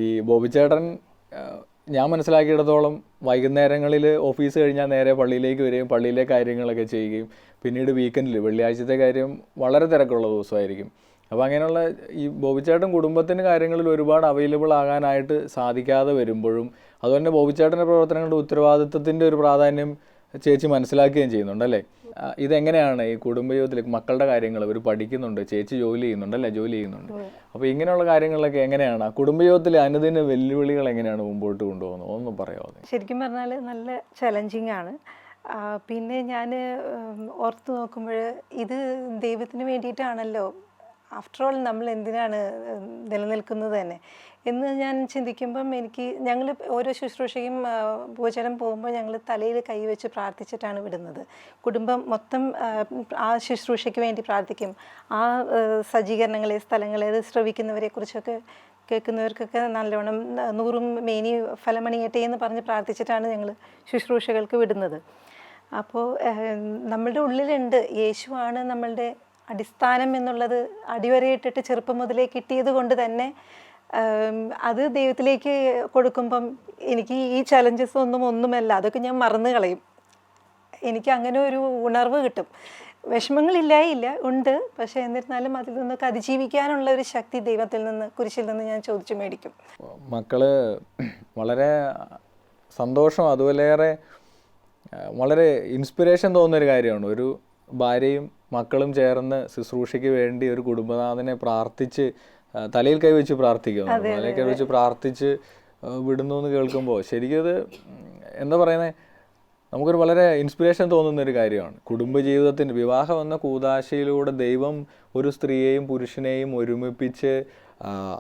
ഈ ബോബി ചേട്ടൻ ആ, ഞാൻ മനസ്സിലാക്കിയിടത്തോളം വൈകുന്നേരങ്ങളിൽ ഓഫീസ് കഴിഞ്ഞാൽ നേരെ പള്ളിയിലേക്ക് വരികയും പള്ളിയിലെ കാര്യങ്ങളൊക്കെ ചെയ്യുകയും പിന്നീട് വീക്കെൻഡിൽ വെള്ളിയാഴ്ചത്തെ കാര്യം വളരെ തിരക്കുള്ള ദിവസമായിരിക്കും. അപ്പോൾ അങ്ങനെയുള്ള ഈ ബോബിച്ചേട്ടൻ കുടുംബത്തിന്റെ കാര്യങ്ങളിൽ ഒരുപാട് അവൈലബിൾ ആകാനായിട്ട് സാധിക്കാതെ വരുമ്പോഴും അതുപോലെ തന്നെ ബോബിച്ചേട്ടന്റെ പ്രവർത്തനങ്ങളുടെ ഉത്തരവാദിത്വത്തിന്റെ ഒരു പ്രാധാന്യം ചേച്ചി മനസ്സിലാക്കുകയും ചെയ്യുന്നുണ്ട് അല്ലേ ആ, ഇതെങ്ങനെയാണ് ഈ കുടുംബജീവിതത്തിലേക്ക് മക്കളുടെ കാര്യങ്ങൾ ഇവർ പഠിക്കുന്നുണ്ട്? ചേച്ചി ജോലി ചെയ്യുന്നുണ്ട് അല്ലേ ജോലി ചെയ്യുന്നുണ്ട്. അപ്പോൾ ഇങ്ങനെയുള്ള കാര്യങ്ങളൊക്കെ എങ്ങനെയാണ്? കുടുംബ കുടുംബജീവിതത്തിലെ അനുദിന വെല്ലുവിളികൾ എങ്ങനെയാണ് മുമ്പോട്ട് കൊണ്ടുപോകുന്നത്? ഒന്നും പറയാമോ ശരിക്കും പറഞ്ഞാൽ നല്ല ചലഞ്ചിങ് ആണ്. പിന്നെ ഞാൻ ഓർത്തു നോക്കുമ്പോൾ ഇത് ദൈവത്തിന് വേണ്ടിയിട്ടാണല്ലോ ആഫ്റ്റർ ഓൾ നമ്മൾ എന്തിനാണ് നിലനിൽക്കുന്നത് തന്നെ? എന്ന് ഞാൻ ചിന്തിക്കുമ്പം എനിക്ക് ഞങ്ങൾ ഓരോ ശുശ്രൂഷയും ഭോജനം പോകുമ്പോൾ ഞങ്ങൾ തലയിൽ കൈവച്ച് പ്രാർത്ഥിച്ചിട്ടാണ് വിടുന്നത്. കുടുംബം മൊത്തം ആ, ശുശ്രൂഷയ്ക്ക് വേണ്ടി പ്രാർത്ഥിക്കും. ആ, സജ്ജീകരണങ്ങളെ സ്ഥലങ്ങളെ അത് ശ്രവിക്കുന്നവരെ കുറിച്ചൊക്കെ കേൾക്കുന്നവർക്കൊക്കെ നല്ലോണം നൂറും മേനി ഫലമണിയട്ടെ എന്ന് പറഞ്ഞ് പ്രാർത്ഥിച്ചിട്ടാണ് ഞങ്ങൾ ശുശ്രൂഷകൾക്ക് വിടുന്നത്. അപ്പോൾ നമ്മളുടെ ഉള്ളിലുണ്ട്. യേശുവാണ് നമ്മളുടെ അടിസ്ഥാനം എന്നുള്ളത് അടിവരയിട്ടിട്ട് ചെറുപ്പം മുതലേ കിട്ടിയത് കൊണ്ട് തന്നെ അത് ദൈവത്തിലേക്ക് കൊടുക്കുമ്പം എനിക്ക് ഈ ചലഞ്ചസ് ഒന്നും ഒന്നുമല്ല. അതൊക്കെ ഞാൻ മറന്നു കളയും. എനിക്ക് അങ്ങനെ ഒരു ഉണർവ് കിട്ടും. വിഷമങ്ങളില്ലായില്ല ഉണ്ട്. പക്ഷേ എന്നിരുന്നാലും അതിൽ നിന്നൊക്കെ അതിജീവിക്കാനുള്ള ഒരു ശക്തി ദൈവത്തിൽ നിന്ന് കുരിശിൽ നിന്ന് ഞാൻ ചോദിച്ചു മേടിക്കും. മക്കൾ വളരെ സന്തോഷം. അതുപോലെ വളരെ ഇൻസ്പിറേഷൻ തോന്നുന്ന ഒരു കാര്യമാണ്. ഒരു ഭാര്യയും മക്കളും ചേർന്ന് ശുശ്രൂഷയ്ക്ക് വേണ്ടി ഒരു കുടുംബനാഥനെ പ്രാർത്ഥിച്ച് തലയിൽ കൈവച്ച് പ്രാർത്ഥിക്കുന്നു തലയിൽ കൈവച്ച് പ്രാർത്ഥിച്ച് വിടുന്നു എന്ന് കേൾക്കുമ്പോൾ ശരിക്കും അത് എന്താ പറയുന്നത് നമുക്കൊരു വളരെ ഇൻസ്പിറേഷൻ തോന്നുന്ന ഒരു കാര്യമാണ്. കുടുംബജീവിതത്തിന്റെ വിവാഹം എന്ന കൂതാശയിലൂടെ ദൈവം ഒരു സ്ത്രീയെയും പുരുഷനെയും ഒരുമിപ്പിച്ച്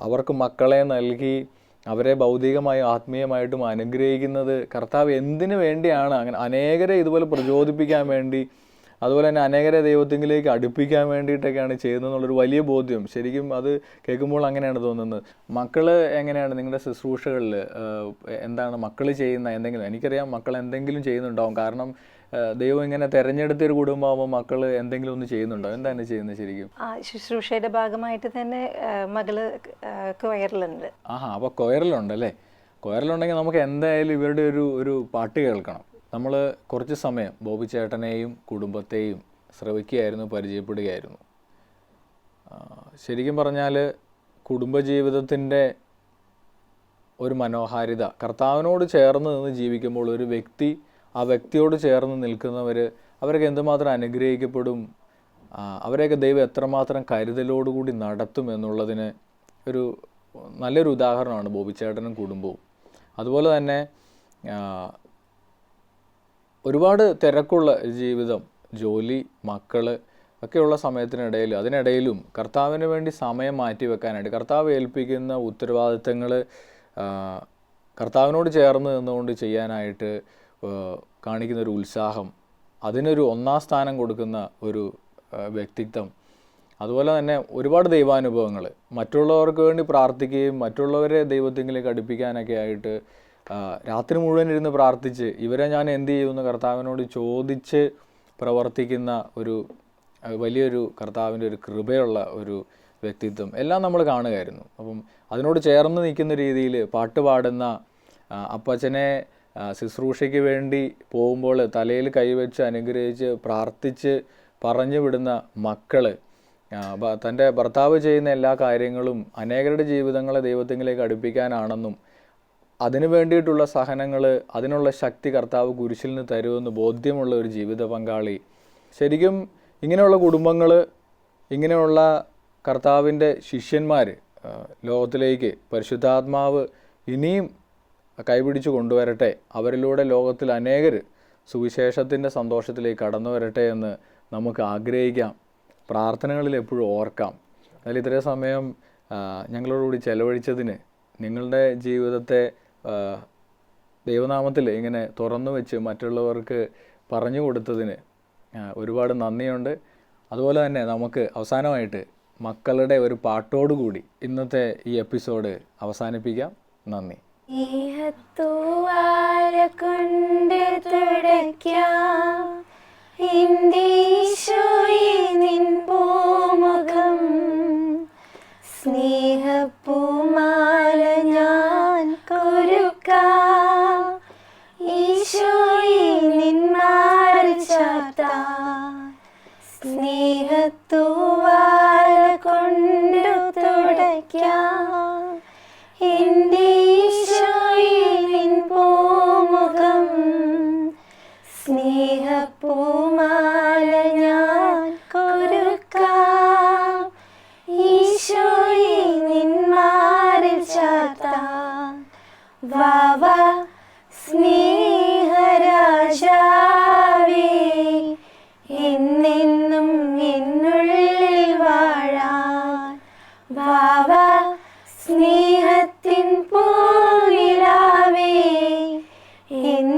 അവർക്ക് മക്കളെ നൽകി അവരെ ഭൗതികമായും ആത്മീയമായിട്ടും അനുഗ്രഹിക്കുന്നത് കർത്താവ് എന്തിനു വേണ്ടിയാണ് അങ്ങനെ അനേകരെ ഇതുപോലെ പ്രചോദിപ്പിക്കാൻ വേണ്ടി അതുപോലെ തന്നെ അനേകരെ ദൈവത്തിങ്കിലേക്ക് അടുപ്പിക്കാൻ വേണ്ടിയിട്ടൊക്കെയാണ് ചെയ്യുന്നതെന്നുള്ളൊരു വലിയ ബോധ്യം. ശരിക്കും അത് കേൾക്കുമ്പോൾ അങ്ങനെയാണ് തോന്നുന്നത്. മക്കൾ എങ്ങനെയാണ് നിങ്ങളുടെ ശുശ്രൂഷകളിൽ എന്താണ് മക്കൾ ചെയ്യുന്ന എന്തെങ്കിലും? എനിക്കറിയാം മക്കൾ എന്തെങ്കിലും ചെയ്യുന്നുണ്ടാവും. കാരണം ദൈവം ഇങ്ങനെ തെരഞ്ഞെടുത്തൊരു കുടുംബമാകുമ്പോൾ മക്കൾ എന്തെങ്കിലും ഒന്ന് ചെയ്യുന്നുണ്ടോ? എന്താണ് ചെയ്യുന്നത് ശരിക്കും? ആ ശുശ്രൂഷയുടെ ഭാഗമായിട്ട് തന്നെ മകൾ കൊയറിലുണ്ട്. ആഹാ അപ്പോൾ കൊയറിലുണ്ടല്ലേ? കൊയറിലുണ്ടെങ്കിൽ നമുക്ക് എന്തായാലും ഇവരുടെ ഒരു ഒരു പാട്ട് കേൾക്കണം. നമ്മൾ കുറച്ച് സമയം ബോബി ചേട്ടനെയും കുടുംബത്തെയും ശ്രവിക്കുകയായിരുന്നു പരിചയപ്പെടുകയായിരുന്നു. ശരിക്കും പറഞ്ഞാൽ കുടുംബജീവിതത്തിന്റെ ഒരു മനോഹാരിത കർത്താവിനോട് ചേർന്ന് നിന്ന് ജീവിക്കുമ്പോൾ ഒരു വ്യക്തി ആ വ്യക്തിയോട് ചേർന്ന് നിൽക്കുന്നവർ അവരൊക്കെ എന്തുമാത്രം അനുഗ്രഹിക്കപ്പെടും അവരെയൊക്കെ ദൈവം എത്രമാത്രം കരുതലോടുകൂടി നടത്തും എന്നുള്ളതിന് ഒരു നല്ലൊരു ഉദാഹരണമാണ് ബോബിച്ചേട്ടനും കുടുംബവും. അതുപോലെ തന്നെ ഒരുപാട് തിരക്കുള്ള ജീവിതം ജോലി മക്കൾ ഒക്കെയുള്ള സമയത്തിനിടയിൽ അതിനിടയിലും കർത്താവിന് വേണ്ടി സമയം മാറ്റി വെക്കാനായിട്ട് കർത്താവ് ഏൽപ്പിക്കുന്ന ഉത്തരവാദിത്തങ്ങൾ കർത്താവിനോട് ചേർന്ന് നിന്നുകൊണ്ട് ചെയ്യാനായിട്ട് കാണിക്കുന്ന ഒരു ഉത്സാഹം അതിനൊരു ഒന്നാം സ്ഥാനം കൊടുക്കുന്ന ഒരു വ്യക്തിത്വം. അതുപോലെ തന്നെ ഒരുപാട് ദൈവാനുഭവങ്ങൾ മറ്റുള്ളവർക്ക് വേണ്ടി പ്രാർത്ഥിക്കുകയും മറ്റുള്ളവരെ ദൈവത്തിങ്കിലേക്ക് അടുപ്പിക്കാനൊക്കെ ആയിട്ട് രാത്രി മുഴുവൻ ഇരുന്ന് പ്രാർത്ഥിച്ച് ഇവരെ ഞാൻ എന്ത് ചെയ്യുമെന്ന് കർത്താവിനോട് ചോദിച്ച് പ്രവർത്തിക്കുന്ന ഒരു വലിയൊരു കർത്താവിന്റെ ഒരു കൃപയുള്ള ഒരു വ്യക്തിത്വം എല്ലാം നമ്മൾ കാണുകയായിരുന്നു. അപ്പം അതിനോട് ചേർന്ന് നിൽക്കുന്ന രീതിയിൽ പാട്ട് പാടുന്ന അപ്പച്ചനെ ശുശ്രൂഷയ്ക്ക് വേണ്ടി പോകുമ്പോൾ തലയിൽ കൈവച്ച് അനുഗ്രഹിച്ച് പ്രാർത്ഥിച്ച് പറഞ്ഞു വിടുന്ന മക്കൾ തന്റെ ഭർത്താവ് ചെയ്യുന്ന എല്ലാ കാര്യങ്ങളും അനേകരുടെ ജീവിതങ്ങളെ ദൈവത്തിലേക്ക് അടുപ്പിക്കാനാണെന്നും അതിനു വേണ്ടിയിട്ടുള്ള സഹനങ്ങൾ അതിനുള്ള ശക്തി കർത്താവ് കുരിശിൽ നിന്ന് തരുമെന്ന് ബോധ്യമുള്ള ഒരു ജീവിത പങ്കാളി. ശരിക്കും ഇങ്ങനെയുള്ള കുടുംബങ്ങൾ ഇങ്ങനെയുള്ള കർത്താവിന്റെ ശിഷ്യന്മാർ ലോകത്തിലേക്ക് പരിശുദ്ധാത്മാവ് ഇനിയും കൈപിടിച്ച് കൊണ്ടുവരട്ടെ അവരിലൂടെ ലോകത്തിൽ അനേകർ സുവിശേഷത്തിന്റെ സന്തോഷത്തിലേക്ക് കടന്നു വരട്ടെ എന്ന് നമുക്ക് ആഗ്രഹിക്കാം. പ്രാർത്ഥനകളിൽ എപ്പോഴും ഓർക്കാം. അതിൽ ഇത്രയും സമയം ഞങ്ങളോടുകൂടി ചെലവഴിച്ചതിന് നിങ്ങളുടെ ജീവിതത്തെ ദൈവനാമത്തിൽ ഇങ്ങനെ തുറന്നു വെച്ച് മറ്റുള്ളവർക്ക് പറഞ്ഞു കൊടുത്തതിന് ഒരുപാട് നന്ദിയുണ്ട്. അതുപോലെ തന്നെ നമുക്ക് അവസാനമായിട്ട് മക്കളുടെ ഒരു പാട്ടോടുകൂടി ഇന്നത്തെ ഈ എപ്പിസോഡ് അവസാനിപ്പിക്കാം. നന്ദി. കൊണ്ട് നിൻ പൂമുഖം. സ്നേഹപ്പൂമാല